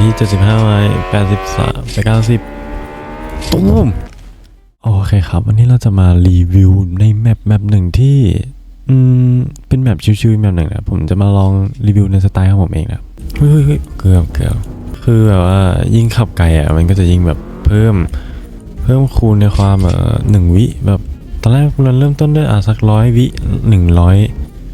ที่ 75ไม้83ไป90ตุ้มโอเคครับ วันนี้เราจะมารีวิวในแมปแมปหนึ่งที่อืมเป็นแมปชิวๆแมปหนึ่งนะผมจะมาลองรีวิวในสไตล์ของผมเองนะเฮ้ยเฮ้ยเฮ้ยเกือบเกือบคือแบบว่ายิ่งขับไกลอะมันก็จะยิ่งแบบเพิ่มเพิ่มคูณในความเอ่อหนึ่งวิแบบตอนแรกเราเริ่มต้นด้วยอะสักร้อยวิหนึ่งร้อย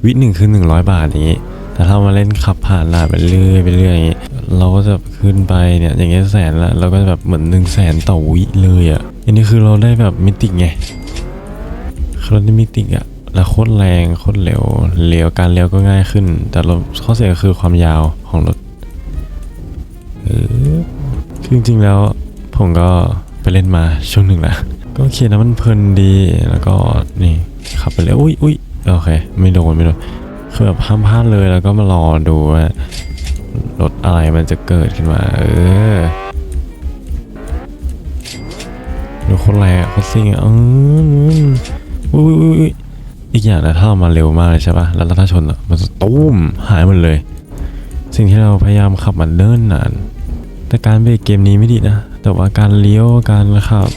วิหนึ่งคือหนึ่งร้อยบาทอย่างงี้ แต่ถ้ามาเล่นขับผ่านด่าไปเรื่อยไปเรื่อยอย่างงี้เราก็จะขึ้นไปเนี่ยอย่างเงี้ยแสนละเราก็จะแบบเหมือนหนึ่งแสนต่อวิเลยอะอันนี้คือเราได้แบบมิติไงคือเราได้มิติอะแล้วโคตรแรงโคตรเร็วเลี้ยวการเลี้ยวก็ง่ายขึ้น แต่เราข้อเสียก็คือความยาวของรถเออจริงๆแล้วผมก็ไปเล่นมาช่วงหนึ่งละก็โอเคนะมันเพลินดีแล้วก็นี่ขับไปเลยอุ้ยอุ้ยโอเค ไม่โดนไม่โดน คือแบบห้ามพลาดเลยแล้วก็มารอดูว่ารถอะไรมันจะเกิดขึ้นมา เออดูคนแรงคนซิ่งอะอืมอุ้ยอุ้ยอีกอย่างนะถ้าเรามาเร็วมากเลยใช่ปะแล้วถ้าชนอะมันจะตุ้มหายหมดเลย สิ่งที่เราพยายามขับมันเนิ่นนาน แต่การเบรกเกมนี้ไม่ดีนะ แต่ว่าการเลี้ยวการขับ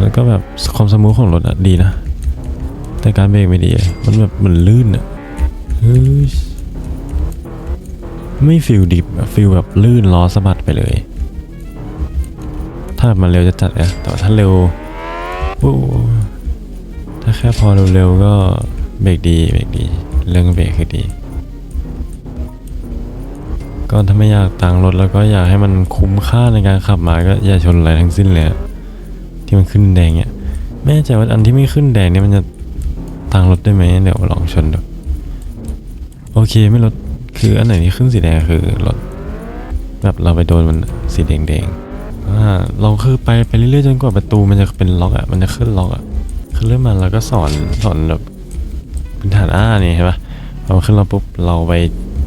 แล้วก็แบบความสมูทของรถอะดีนะ แต่การเบรกไม่ดี มันแบบเหมือนลื่นอะไม่ฟิลดิบฟิลแบบลื่นล้อสะบัดไปเลย ถ้ามันเร็วจะจัดอะแต่ถ้าเร็วถ้าแค่พอเร็วๆก็เบรกดีเบรกดี เรื่องเบรกคือดี ก็ถ้าไม่อยากตังรถแล้วก็อยากให้มันคุ้มค่าในการขับมาก็อย่าชนอะไรทั้งสิ้นเลยที่มันขึ้นแดงเนี่ยไม่แน่ใจว่าอันที่ไม่ขึ้นแดงเนี่ยมันจะ ตังรถได้ไหมเดี๋ยวลองชนดูโอเคไม่ลดคืออันไหนที่ขึ้นสีแดงคือรถแบบเราไปโดนมันสีแดงแดงๆอ่าเราคือไปไปเรื่อยๆจนกว่าประตูมันจะเป็นล็อกอะมันจะขึ้นล็อกอะคือเริ่มมาเราก็สอนสอนแบบพื้นฐานอ่านี่เห็นปะพอขึ้นเราปุ๊บเราไป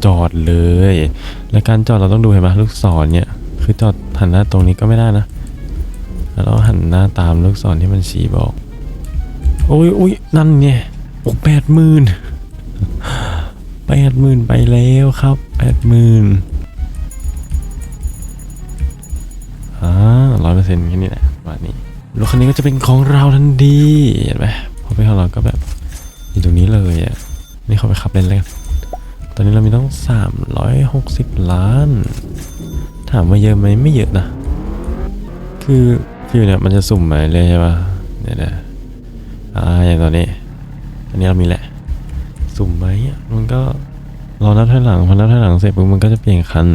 จอดเลย และการจอดเราต้องดูเห็นปะลูกศรเนี่ยคือจอดหันหน้าตรงนี้ก็ไม่ได้นะแล้วหันหน้าตามลูกศรที่มันชี้บอกโอ้ยโอ้ยนั่นไง โอ้แปดหมื่นแปดหมื่นไปแล้วครับแปดหมื่นอ่าร้อยเปอร์เซ็นต์แค่นี้แหละประมาณนี้รถคันนี้ก็จะเป็นของเราทันทีเห็นไหมพอเป็นของเราก็แบบอยู่ตรงนี้เลยอะนี่เขาไปขับเล่นเลยกันตอนนี้เรามีต้องสามร้อยหกสิบล้าน ถามว่าเยอะไหมไม่เยอะนะ คือฟิวเนี่ยมันจะสุ่มไปเลยใช่ปะเนี่ยนะอ่าอย่างตอนนี้ อันนี้เรามีแหละ สุ่มไหมอะมันก็รอนับถอยหลังพอนับถอยหลังเสร็จปุ๊บมันก็จะเปลี่ยนคัน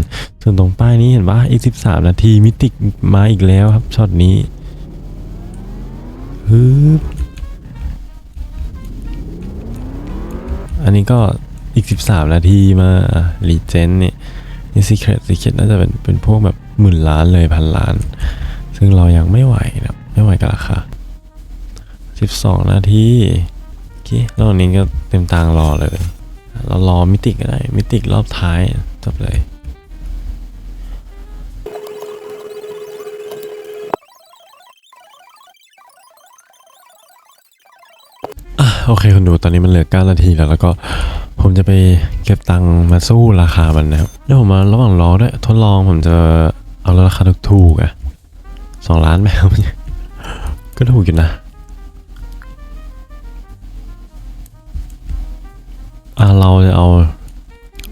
ส่วนตรงป้ายนี้เห็นปะอีกสิบสามนาทีมิติมาอีกแล้วครับช็อตนี้ฮึบอันนี้ก็อีกสิบสามนาทีมารีเจนเนี่นี่ซีเครตซีเครตน่าจะเป็นเป็นพวกแบบหมื่นล้านเลยพันล้าน ซึ่งเรายังไม่ไหวนะไม่ไหวกับราคา12 นาที เครอบนี้ก็เต็มตางรอเลย เรารอมิติก็ได้ มิติรอบท้ายจบเลยโอเคคุณดูตอนนี้มันเหลือ 9 นาทีแล้ว แล้วก็ผมจะไปเก็บตังค์มาสู้ราคามันนะครับเดี๋ยวผมมาระหว่างรอด้วยทดลองผมจะเอาราคาถูกๆอะสองล้านไหมครับก็ถูกอยู่นะ อะเราจะเอา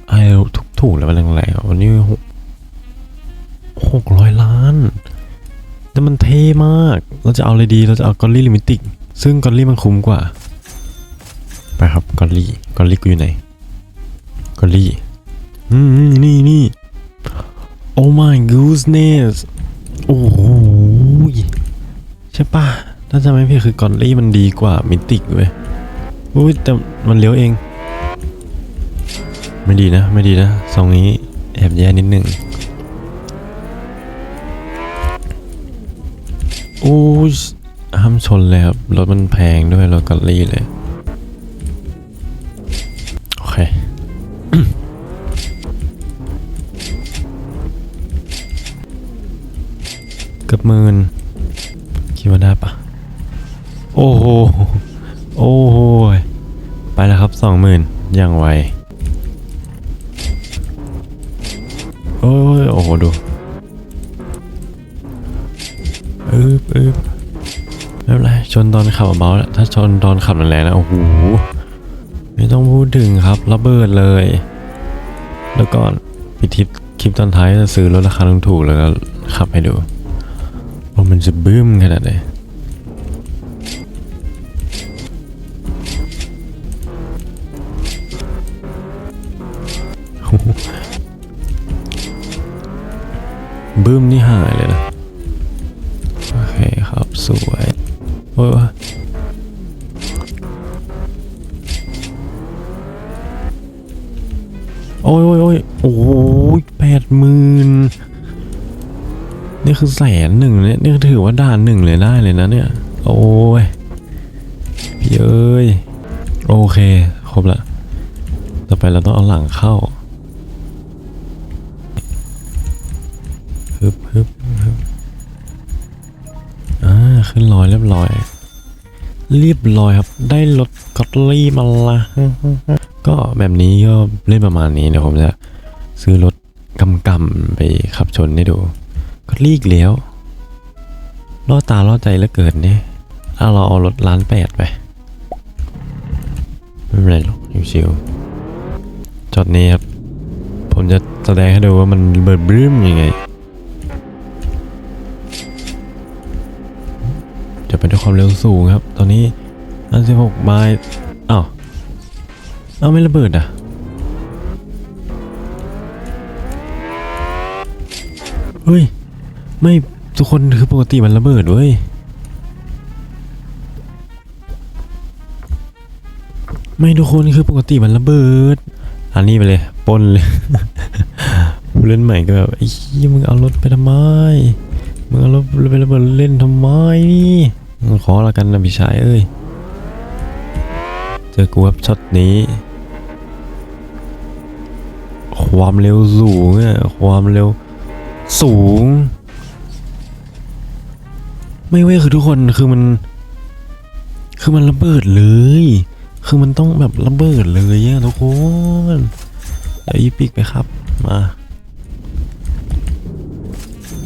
ไอ้ทุกถูกๆแล้วมันแรงๆวันนี้หกร้อยล้านแต่มันเท่มาก เราจะเอาอะไรดี เราจะเอากอลลี่ลิมิติกซึ่งกอลลี่มันคุ้มกว่า ไปครับกอลลี่กอลลี่กูอยู่ไหนกอลลี่อืมนี่นี่นี่ Oh my goodness โอ้โหใช่ปะถ้าจำไม่ผิดคือกอลลี่มันดีกว่ามิติกเว้ยอุ้ยแต่มันเลี้ยวเอง ไม่ดีนะ ไม่ดีนะทรงนี้แอบแย่นิดหนึ่งโอ้ยห้ามชนเลยครับรถมันแพงด้วยรถกอลลี่เลย โอเค เกือบหมื่นคิดว่าได้ปะโอ้โห โอ้โห ไปแล้วครับสองหมื่นอย่างไว อ้ยโอ้โหดูอึบอึบไม่เป็นไรชนตอนขับเบาแหละถ้าชนตอนขับแรงๆนะโอ้โหไม่ต้องพูดถึงครับระเบิดเลย แล้วก่อนปิดทิปคลิปตอนท้ายจะซื้อรถราคาถูกๆแล้วก็ขับให้ดูว่ามันจะบึ้มขนาดไหน บึ้มนี่หายเลยนะ โอเคครับ สวยโอ้ยโอ้ยโอ้ยโอ้ยโอ้ยแปดหมื่นนี่คือแสนหนึ่งเนี่ยนี่ถือว่าด่านหนึ่งเลยได้เลยนะเนี่ย โอ้ยเอ้ยโอเค ครบละ ต่อไปเราต้องเอาหลังเข้า ฮึบฮึบฮึบอ่าขึ้นลอยเรียบร้อยเรียบร้อยครับ ได้รถกอตลี่มาละก็แบบนี้ก็เล่นประมาณนี้เดี๋ยวผมจะซื้อรถกำกำไปขับชนให้ดูกอตลี่อีกแล้วล่อตาล่อใจเหลือเกินเนี่ยเอาเราเอารถล้านแปดไป ไม่เป็นไรหรอกชิวๆจอดนี้ครับ ผมจะแสดงให้ดูว่ามันเบิดบรื้มยังไง ความเร็วสูงครับ ตอนนี้อันสิบหกไมล์อ้าวอ้าไม่ระเบิดอะเฮ้ย ไม่ทุกคนคือปกติมันระเบิดเว้ยไม่ทุกคนคือปกติมันระเบิด อันนี้ไปเลยป้นเลยผู้เล่นใหม่ก็แบบไอ้ยมึงเอารถไปทำไมมึงเอารถไป ระเบิดเล่นทำไมนี่ ขอละกันนะพี่ชายเอ้ย เจอกูครับช็อตนี้ ความเร็วสูงอะความเร็วสูง ไม่เว้ยคือทุกคนคือมัน คือมันระเบิดเลย คือมันต้องแบบระเบิดเลยอะทุกคนเดี๋ยวอีปิกไปครับมา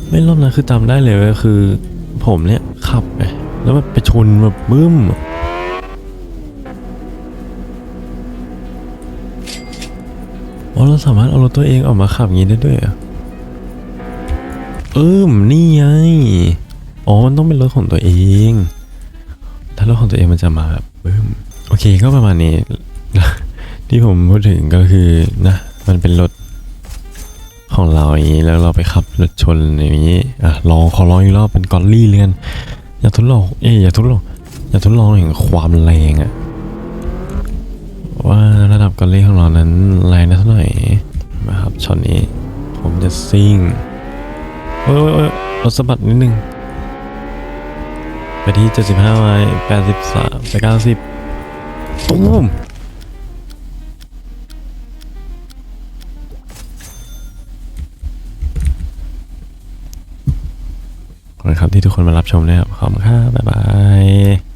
ไม่รอบนั้นคือจำได้เลยว่าคือ ผมเนี่ยขับไป แล้วแบบไปชนแบบบึ้มอ๋อเราสามารถเอารถตัวเองออกมาขับอย่างนี้ได้ด้วยเหรอะเอิมนี่ไง อ๋อ มันต้องเป็นรถของตัวเอง ถ้ารถของตัวเองมันจะมาแบบบึ้ม โอเค ก็ประมาณนี้ ที่ผมพูดถึงก็คือนะ มันเป็นรถของเราอย่างนี้ แล้วเราไปขับรถชนอย่างนี้ อะ ลองขอลองอีกรอบเป็นกอลลี่เรือน อย่าทดลอง เอ้ยอย่าทดลอง อย่าทดลองเห็นความแรงอะว่าระดับกอลลี่ของเรานั้นแรงนะเท่าไหร่นะครับช็อตนี้ ผมจะซิ่งโอ้ยโอ้ยโอ้ยราสะบัดนิดนึงไปที่ 75ไม้83ไป90ตุ้ม ครับที่ทุกคนมารับชมนะครับขอบคุณครับบ๊ายบาย